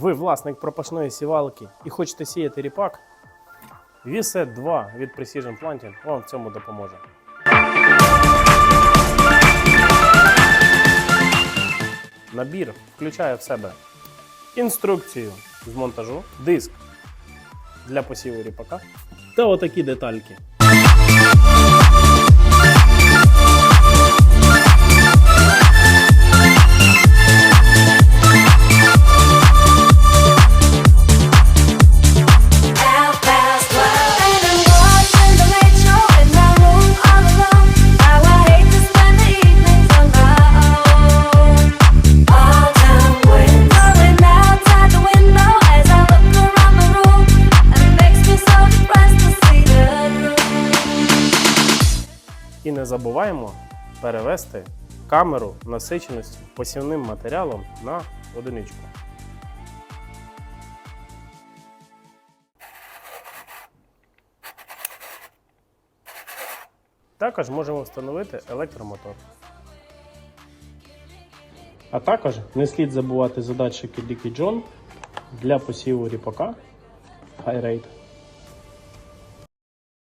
Ви власник пропашної сівалки і хочете сіяти ріпак? VSET 2 від Precision Planting вам в цьому допоможе. Набір включає в себе інструкцію з монтажу, диск для посіву ріпака та отакі детальки. І не забуваємо перевести камеру насиченості посівним матеріалом на одиничку. Також можемо встановити електромотор. А також не слід забувати задатчики Dicky John для посіву ріпака High Rate.